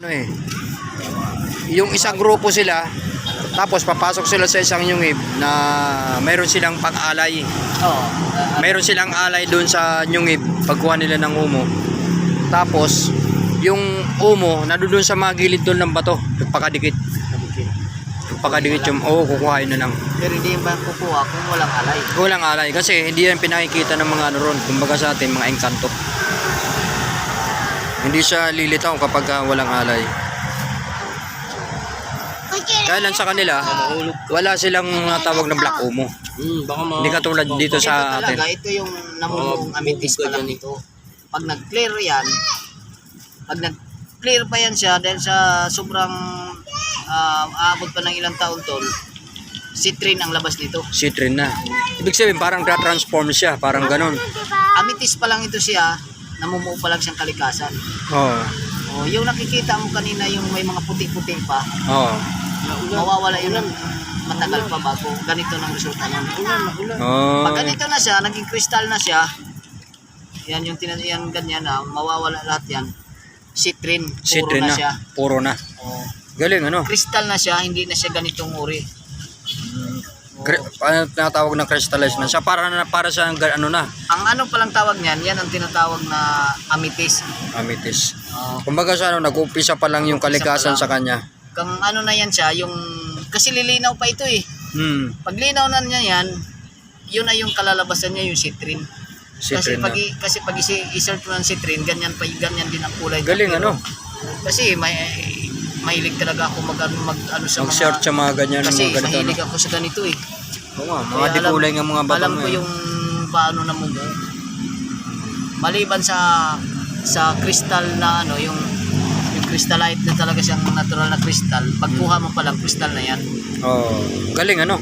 Ano eh, yung isang grupo sila, tapos papasok sila sa isang yungib na mayroon silang pang-alay. Oo. Mayroon silang alay doon sa yungib, pagkuha nila ng umo. Tapos, yung umo, nandun sa mga gilid doon ng bato, nagpakadikit. Nagpakadikit yung, oo, kukuhain na lang. Pero hindi yung ba kukuha kung walang alay. Walang alay, kasi hindi yan pinakikita ng mga ano ron, kumbaga sa atin, mga engkanto. Hindi siya lilitaw kapag ah, walang alay. Kaya lang sa kanila, wala silang tawag na black umo. Hmm, baka ma... Hindi katulad dito Ito sa talaga, atin. ito yung namumong amitis pa lang ka ito. Pag nag-clear yan, pag nag-clear pa yan siya dahil sa sobrang ah, aabot pa ng ilang taon tol, citrin ang labas nito. Citrin na. Ibig sabihin, parang tra-transform siya, parang ganun. Amitis pa lang ito siya, namumuo pa lang siyang kalikasan. Oo. Oh, yung nakikita mo kanina yung may mga puti-puti pa, Oo. mawawala yun ng matagal pa bago ganito ng resulta niyan. Oo. Pag ganito na siya, naging kristal na siya, yan yung tinan yan ganyan na, mawawala lahat yan. Citrin, puro Citrin na, na. siya. Puro na. Oh. Galing, ano? Kristal na siya, hindi na siya ganitong uri. Ano tinatawag na crystallized na siya para na para sa ano na Ang ano palang tawag niyan, yan ang tinatawag na amitis. amitis Oh. kumbaga sa ano nag-umpisa pa lang yung kalikasan sa kanya Kung ano na yan siya, yung kasi lilinaw pa ito eh. hmm Pag linaw na niya yan, yun na yung kalalabasan niya yung citrin. kasi citrin pag na i- kasi pag i-search mo ng citrin, ganyan pa ganyan din ang kulay. niya. galing Pero- ano Kasi may mahilig talaga ako mag ano, mag ano sa mag-search sa mga ganyan kasi mga ganito mahilig ako sa ganito eh. Oo nga, mga Kaya alam- dikulay ng mga bato Alam mo ko eh. yung paano na mumu. Maliban sa sa crystal na ano yung yung crystallite na talaga siyang natural na crystal. Pagkuha mo pa lang crystal na yan. oh galing ano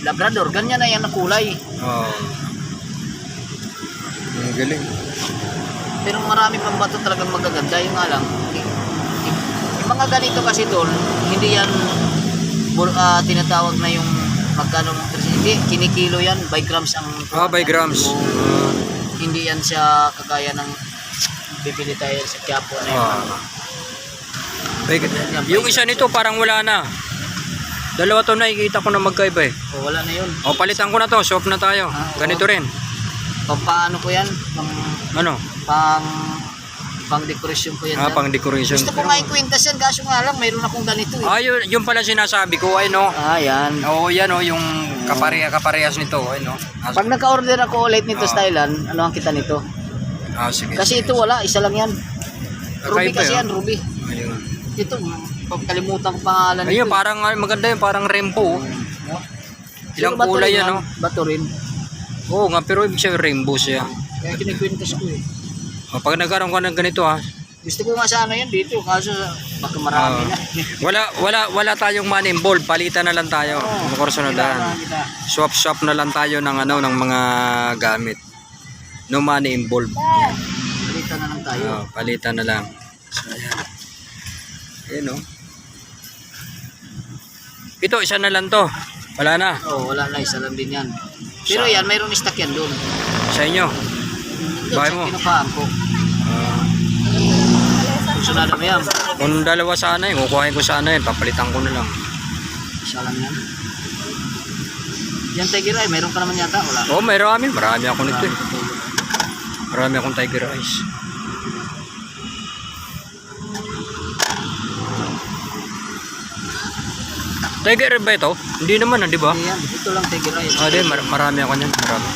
Labrador, ganyan na yan na kulay. oh Ang galing Pero marami pang bato talagang magaganda. Yung nga lang, i- i- yung mga ganito kasi tol, hindi yan ah, tinatawag na yung magkano ng. Hindi, kinikilo yan. By grams ang... ah by grams Oo. Ah, hindi yan siya kagaya ng bibili tayo sa Quiapo na yun. ah. By- yung isa nito parang wala na dalawa to nakikita ko na magkaiba eh O, wala na yun. o palitan ko na to swap na tayo Ah, ganito rin Pang paano ko yan? Pang, ano pang, pang decoration ko yan. ah pang decoration Gusto ko nga ikwintas yan, kaso nga lang, mayroon akong ganito eh. Ah, yun, yun pala sinasabi ko, ay no. Ah, yan. Oo, yan oh, yung kapareha kaparehas nito, ay no. Ah, Pag nagka-order ako ulit nito Ah. sa Thailand, ano ang kita nito? ah, sige. Kasi ito wala, isa lang yan. Ruby Kakaiba kasi yun. yan, Ruby. Ayun. Ito, pagkalimutan ko pangalan Ayun, nito. parang ah, maganda yun, parang rainbow. oh. No? Ilang Pero bato kulay rin yan, no? Bato rin. Oo nga, pero ibig sabihin rainbow siya. Kaya kinikwintas ko eh. O, pag nagkaroon ka ng ganito ha, Gusto ko nga sana yan dito, kaso baka marami Ah. na. wala, wala, wala tayong money involved, palitan na lang tayo. Ano. Kailangan kita. Swap swap na lang tayo ng ano ng mga gamit. No money involved. Balita na lang tayo. Oh, palitan na lang. So, ayan. Ayan oh. Ito, isa na lang to. Wala na. Oo, wala na, isa lang din yan. Pero Sa- yan, mayroong stock yan doon. Sa inyo. Bahay mo. kinukuhaan ko. Ah, Funsyonado mo yan. kung dalawa sana yun, kukuhain ko sana yun. Papalitan ko na lang. Isa lang yan. Yan, Tiger Eye, mayroon ka naman yata, wala. Oo, oh, marami. Marami ako nito eh. Marami akong tiger eyes. Tiger eye ba ito? Hindi naman ah, di ba? Hindi yan, ito lang Tiger Eye. Ah, di, mar- marami ako niyan. Marami.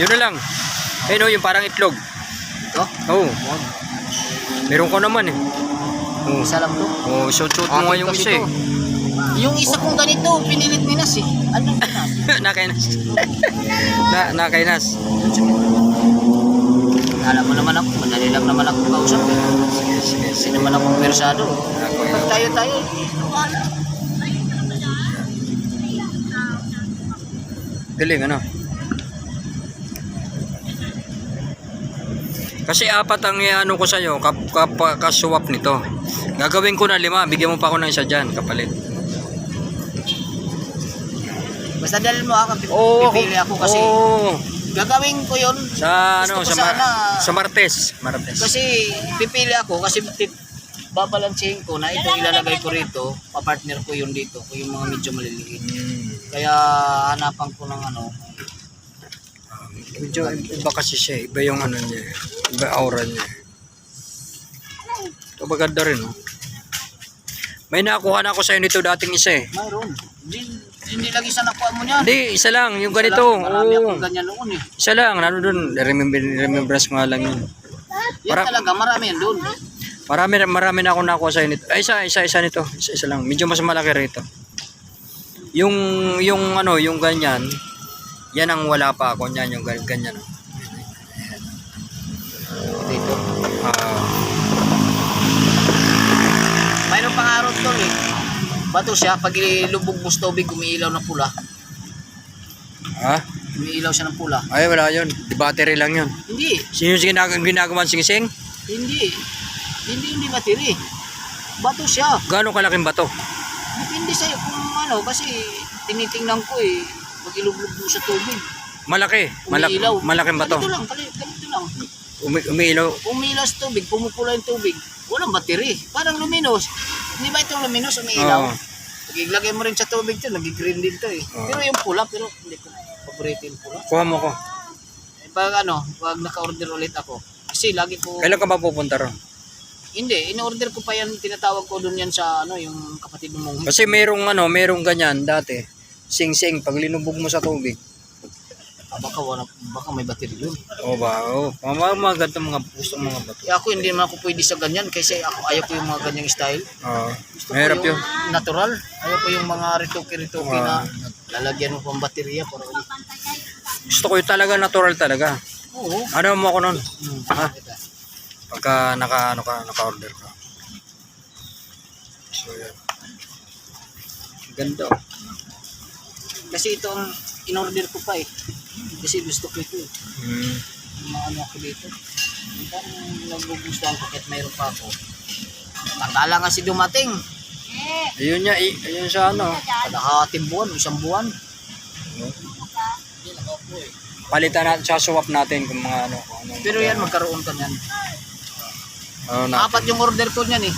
Yun na lang. Ayun oh, yung parang itlog. Ito? Oo. Oh, meron ko naman eh. Oo. Isa lang to. Oh, shoot-shoot mo nga Akin yung kasi isa eh. Yung isa kong ganito, pinilit ni Nas eh. Anong Nas? nakainas. na, nakainas. Alam mo naman ako, madali lang naman ako kausap eh. Sige, sige, sige. naman ako persado. Pag tayo-tayo. Galing ano? Kasi apat ang ano ko sa'yo, kap, kap, kaswap nito. Gagawin ko na lima, bigyan mo pa ako ng isa dyan, kapalit. Basta dalhin mo ako, Oo, pipili ako kasi Oo. gagawin ko yun. Sa ano, sa, ko ma- sana- sa Martes. Martes. Kasi pipili ako kasi babalansin ko na ito ilalagay ko rito, papartner ko yun dito, ko yung mga medyo maliliit. Hmm. Kaya hanapan ko ng ano, Medyo iba kasi siya. Iba yung ano niya. Iba aura niya. Ito maganda rin. Oh. May nakuha na ako sa nito dating isa eh. mayroon. Hindi, hindi lagi sa nakuha mo niya. Hindi, isa lang. Yung ganito. Marami Oo. akong ganyan noon eh. Isa lang. Ano dun? Remember, remembrance nga lang yun. Yan Para- talaga, marami yan doon. Marami, marami na ako nakuha sa nito. Ay, isa, isa, isa nito. Isa, isa lang. Medyo mas malaki rito. Yung, yung ano, yung ganyan, yan ang wala pa ako. Yan, yung gan- ganyan. oh. Dito. Ah, Mayroon pang araw to eh. Bato siya, pag ilubog mo sa tubig, umiilaw na pula. ha? Umiilaw siya ng pula. Ay, wala yun. Di battery lang yun. Hindi, Sino yung ginag ginagawa ng sing-sing? hindi. Hindi, hindi matiri. Bato siya. Gano'ng kalaking bato? Depende sa'yo kung ano, kasi tinitingnan ko eh, pag ilubog mo sa tubig, Malaki. Malak umiilaw. malaking bato. Ganito lang, ganito lang. Umi umiilaw. Umiilaw sa tubig, pumupula yung tubig, walang battery. Parang luminos. Hindi ba itong luminos, umiilaw? Oo. Pag iglagay mo rin sa tubig to, nag-green din to eh. Oo. Pero yung pula, pero hindi ko paborito yung pula. Kuha mo ko. Eh, pag ano, pag naka-order ulit ako, kasi lagi ko, Kailan ka ba pupunta ron? hindi, in-order ko pa yan, tinatawag ko doon yan sa ano, yung kapatid mong Kasi merong ano, merong ganyan dati. Sing-sing. Pag linubog mo sa tubig. Ah, baka, wala, baka may battery doon. O ba? O. Mga mga ganito mga gusto mga bato. Kaya ako hindi naman ako pwede sa ganyan kasi ako ayaw ko yung mga ganyang style. Oo. Gusto Mahirap ko yung yun. natural. Ayaw ko yung mga retoke-retoke Ah. na lalagyan mo pang baterya para ulit. Gusto ko yung talaga natural talaga. Oo. Ano mo ako nun? Hmm. Ha? Pagka naka, ano ka, naka-order ka. So, yan. Ganda. oh. Kasi ito ang in-order ko pa eh. Kasi gusto ko ito eh. Hmm. Maano ako dito. Parang nagugustuhan ko kahit mayroon pa ako. Tangkala nga si dumating. Ayun niya, i- ayun sa ano. Kalahating buwan, isang buwan. Hindi nakaupo eh. Palitan natin, sa swap natin kung mga ano. Kung ano Pero yan, magkaroon ka niyan. Ano na. Apat yung order ko niyan eh.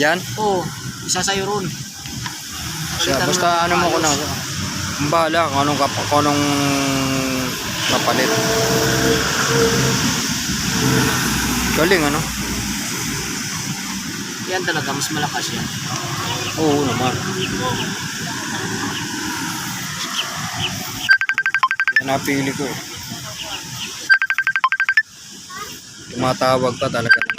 Yan. Oo, isa sa'yo ron. Siya, basta ano mo ko na. Bahala kung anong, kap- kung anong kapalit. Galing ano? Yan talaga, mas malakas yan. Oo naman. Yan napili ko. eh. Tumatawag pa talaga.